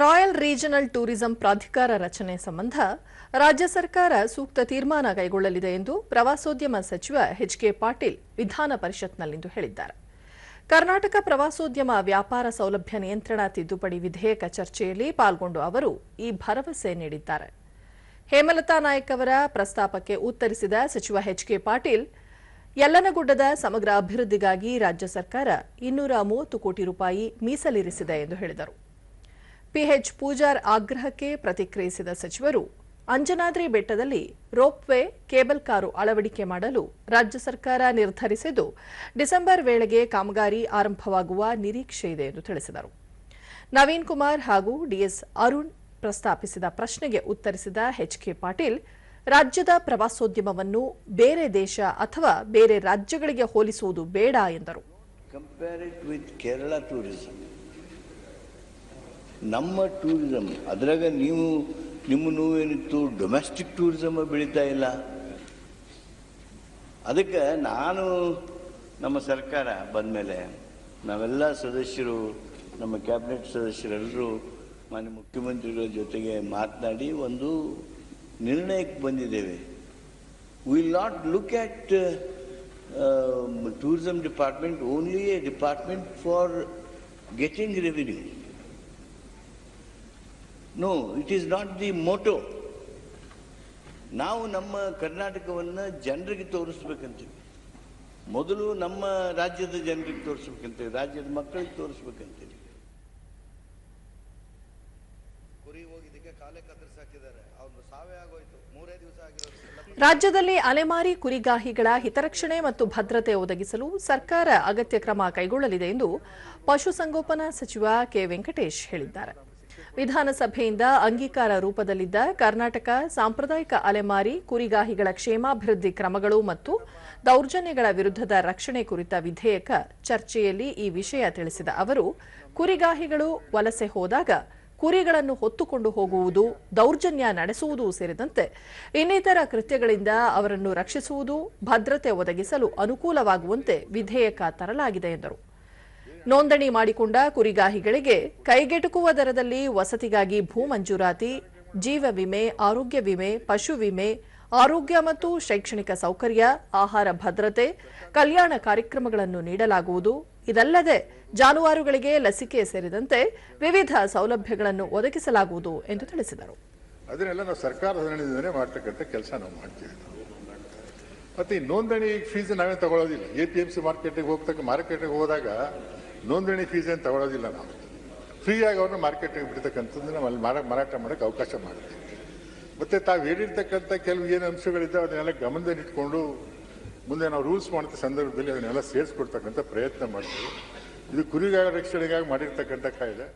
Royal regional tourism ಪ್ರಾಧಿಕಾರ ರಚನೆ ಸಂಬಂಧ ರಾಜ್ಯ ಸರ್ಕಾರ ಸೂಕ್ತ ತೀರ್ಮಾನ ಕೈಗೊಳ್ಳಲಿದೆ ಎಂದು ಪ್ರವಾಸೋದ್ಯಮ ಸಚಿವ ಎಚ್ ಕೆ ಪಾಟೀಲ್ ವಿಧಾನ ಪರಿಷತ್ನಲ್ಲಿಂದು ಹೇಳಿದ್ದಾರೆ. ಕರ್ನಾಟಕ ಪ್ರವಾಸೋದ್ಯಮ ವ್ಯಾಪಾರ ಸೌಲಭ್ಯ ನಿಯಂತ್ರಣ ತಿದ್ದುಪಡಿ ವಿಧೇಯಕ ಚರ್ಚೆಯಲ್ಲಿ ಪಾಲ್ಗೊಂಡು ಅವರು ಈ ಭರವಸೆ ನೀಡಿದ್ದಾರೆ. ಹೇಮಲತಾ ನಾಯಕ್ ಅವರ ಪ್ರಸ್ತಾಪಕ್ಕೆ ಉತ್ತರಿಸಿದ ಸಚಿವ ಎಚ್ ಕೆ ಪಾಟೀಲ್, ಯಲ್ಲನಗುಡ್ಡದ ಸಮಗ್ರ ಅಭಿವೃದ್ಧಿಗಾಗಿ ರಾಜ್ಯ ಸರ್ಕಾರ ಇನ್ನೂರ ಮೂವತ್ತು ಕೋಟಿ ರೂಪಾಯಿ ಮೀಸಲಿರಿಸಿದೆ ಎಂದು ಹೇಳಿದರು. ಪಿಎಚ್ ಪೂಜಾರ್ ಆಗ್ರಹಕ್ಕೆ ಪ್ರತಿಕ್ರಿಯಿಸಿದ ಸಚಿವರು, ಅಂಜನಾದ್ರಿ ಬೆಟ್ಟದಲ್ಲಿ ರೋಪ್ವೇ ಕೇಬಲ್ ಕಾರು ಅಳವಡಿಕೆ ಮಾಡಲು ರಾಜ್ಯ ಸರ್ಕಾರ ನಿರ್ಧರಿಸಿದ್ದು, ಡಿಸೆಂಬರ್ ವೇಳೆಗೆ ಕಾಮಗಾರಿ ಆರಂಭವಾಗುವ ನಿರೀಕ್ಷೆ ಇದೆ ಎಂದು ತಿಳಿಸಿದರು. ನವೀನ್ ಕುಮಾರ್ ಹಾಗೂ ಡಿಎಸ್ ಅರುಣ್ ಪ್ರಸ್ತಾಪಿಸಿದ ಪ್ರಶ್ನೆಗೆ ಉತ್ತರಿಸಿದ ಎಚ್ಕೆ ಪಾಟೀಲ್, ರಾಜ್ಯದ ಪ್ರವಾಸೋದ್ಯಮವನ್ನು ಬೇರೆ ದೇಶ ಅಥವಾ ಬೇರೆ ರಾಜ್ಯಗಳಿಗೆ ಹೋಲಿಸುವುದು ಬೇಡ ಎಂದರು compare it with Kerala tourism ನಮ್ಮ ಟೂರಿಸಮ್ ಅದರಾಗ ನೀವು, ನಿಮ್ಮ ನೋವೇನಿತ್ತು ಡೊಮೆಸ್ಟಿಕ್ ಟೂರಿಸಮ್ ಬೆಳೀತಾ ಇಲ್ಲ. ಅದಕ್ಕೆ ನಾನು, ನಮ್ಮ ಸರ್ಕಾರ ಬಂದಮೇಲೆ, ನಾವೆಲ್ಲ ಸದಸ್ಯರು, ನಮ್ಮ ಕ್ಯಾಬಿನೆಟ್ ಸದಸ್ಯರೆಲ್ಲರೂ, ಮಾನ್ಯ ಮುಖ್ಯಮಂತ್ರಿಗಳ ಜೊತೆಗೆ ಮಾತನಾಡಿ ಒಂದು ನಿರ್ಣಯಕ್ಕೆ ಬಂದಿದ್ದೇವೆ. Will not look at tourism department only a department for getting for getting it is not the motto ನಾವು ನಮ್ಮ ಕರ್ನಾಟಕವನ್ನು ಜನರಿಗೆ ತೋರಿಸ್ಬೇಕಂತೀವಿ. ಮೊದಲು ನಮ್ಮ ರಾಜ್ಯದ ಜನರಿಗೆ ತೋರಿಸ್ಬೇಕಂತೀವಿ ರಾಜ್ಯದ ಮಕ್ಕಳಿಗೆ ತೋರಿಸ್ಬೇಕಂತೀವಿ. ಕುರಿ ಹೋಗಿದ್ದಕ್ಕೆ ಕಾಲೇ ಕತ್ತರಿಸಾಕಿದ್ದಾರೆ ಅವ್ರದ್ದು ಸಾವೇ ಆಗೋಯ್ತು. ಮೂರೇ ದಿವಸ ಆಗಿರೋದು ರಾಜ್ಯದಲ್ಲಿ ಅಲೆಮಾರಿ ಕುರಿಗಾಹಿಗಳ ಹಿತರಕ್ಷಣೆ ಮತ್ತು ಭದ್ರತೆ ಒದಗಿಸಲು ಸರ್ಕಾರ ಅಗತ್ಯ ಕ್ರಮ ಕೈಗೊಳ್ಳಲಿದೆ ಎಂದು ಪಶುಸಂಗೋಪನಾ ಸಚಿವ ಕೆ ವೆಂಕಟೇಶ್ ಹೇಳಿದ್ದಾರೆ. ವಿಧಾನಸಭೆಯಿಂದ ಅಂಗೀಕಾರ ರೂಪದಲ್ಲಿದ್ದ ಕರ್ನಾಟಕ ಸಾಂಪ್ರದಾಯಿಕ ಅಲೆಮಾರಿ, ಕುರಿಗಾಹಿಗಳ ಕ್ಷೇಮಾಭಿವೃದ್ಧಿ ಕ್ರಮಗಳು ಮತ್ತು ದೌರ್ಜನ್ಯಗಳ ವಿರುದ್ಧದ ರಕ್ಷಣೆ ಕುರಿತ ವಿಧೇಯಕ ಚರ್ಚೆಯಲ್ಲಿ ಈ ವಿಷಯ ತಿಳಿಸಿದ ಅವರು, ಕುರಿಗಾಹಿಗಳು ವಲಸೆ ಹೋದಾಗ ಕುರಿಗಳನ್ನು ಹೊತ್ತುಕೊಂಡು ಹೋಗುವುದು, ದೌರ್ಜನ್ಯ ನಡೆಸುವುದು ಸೇರಿದಂತೆ ಇನ್ನಿತರ ಕೃತ್ಯಗಳಿಂದ ಅವರನ್ನು ರಕ್ಷಿಸುವುದು, ಭದ್ರತೆ ಒದಗಿಸಲು ಅನುಕೂಲವಾಗುವಂತೆ ವಿಧೇಯಕ ತರಲಾಗಿದೆ ಎಂದರು. ನೋಂದಣಿ ಮಾಡಿಕೊಂಡ ಕುರಿಗಾಹಿಗಳಿಗೆ ಕೈಗೆಟುಕುವ ದರದಲ್ಲಿ ವಸತಿಗಾಗಿ ಭೂ ಮಂಜೂರಾತಿ, ಜೀವ ವಿಮೆ, ಆರೋಗ್ಯ ವಿಮೆ, ಪಶು ವಿಮೆ, ಆರೋಗ್ಯ ಮತ್ತು ಶೈಕ್ಷಣಿಕ ಸೌಕರ್ಯ, ಆಹಾರ ಭದ್ರತೆ, ಕಲ್ಯಾಣ ಕಾರ್ಯಕ್ರಮಗಳನ್ನು ನೀಡಲಾಗುವುದು. ಇದಲ್ಲದೆ ಜಾನುವಾರುಗಳಿಗೆ ಲಸಿಕೆ ಸೇರಿದಂತೆ ವಿವಿಧ ಸೌಲಭ್ಯಗಳನ್ನು ಒದಗಿಸಲಾಗುವುದು ಎಂದು ತಿಳಿಸಿದರು. ಅದನ್ನೆಲ್ಲ ನಾವು ಸರ್ಕಾರದ ಮಾಡ್ತಕ್ಕಂಥ ಕೆಲಸ ನಾವು ಮಾಡ್ತೀವಿ. ಮತ್ತೆ ಈ ನೋಂದಣಿ ಫೀಸ್ ನಾವೇ ತಗೊಳ್ಳೋದಿಲ್ಲ ಎ ಪಿ ಎಂ ಸಿ ಮಾರ್ಕೆಟಿಗೆ ಹೋಗ್ತಕ್ಕ ಮಾರ್ಕೆಟಿಗೆ ಹೋದಾಗ ನೋಂದಣಿ ಫೀಸ್ ಏನು ತಗೊಳ್ಳೋದಿಲ್ಲ ನಾವು. ಫ್ರೀಯಾಗಿ ಅವ್ರನ್ನ ಮಾರ್ಕೆಟಿಗೆ ಬಿಡ್ತಕ್ಕಂಥದ್ದು ನಾವು ಅಲ್ಲಿ ಮಾರಾಟ ಮಾರಾಟ ಮಾಡೋಕ್ಕೆ ಅವಕಾಶ ಮಾಡ್ತೀವಿ ಮತ್ತು ತಾವು ಹೇಳಿರ್ತಕ್ಕಂಥ ಕೆಲವು ಏನು ಅಂಶಗಳಿದ್ದಾವೆ ಅದನ್ನೆಲ್ಲ ಗಮನದಲ್ಲಿಟ್ಕೊಂಡು ಮುಂದೆ ನಾವು ರೂಲ್ಸ್ ಮಾಡಿದ ಸಂದರ್ಭದಲ್ಲಿ ಅದನ್ನೆಲ್ಲ ಸೇರಿಸ್ಕೊಡ್ತಕ್ಕಂಥ ಪ್ರಯತ್ನ ಮಾಡ್ತೀವಿ ಇದು ಕುರಿಗಾರ ರಕ್ಷಣೆಗಾಗಿ ಮಾಡಿರ್ತಕ್ಕಂಥ ಕಾಯ್ದೆ.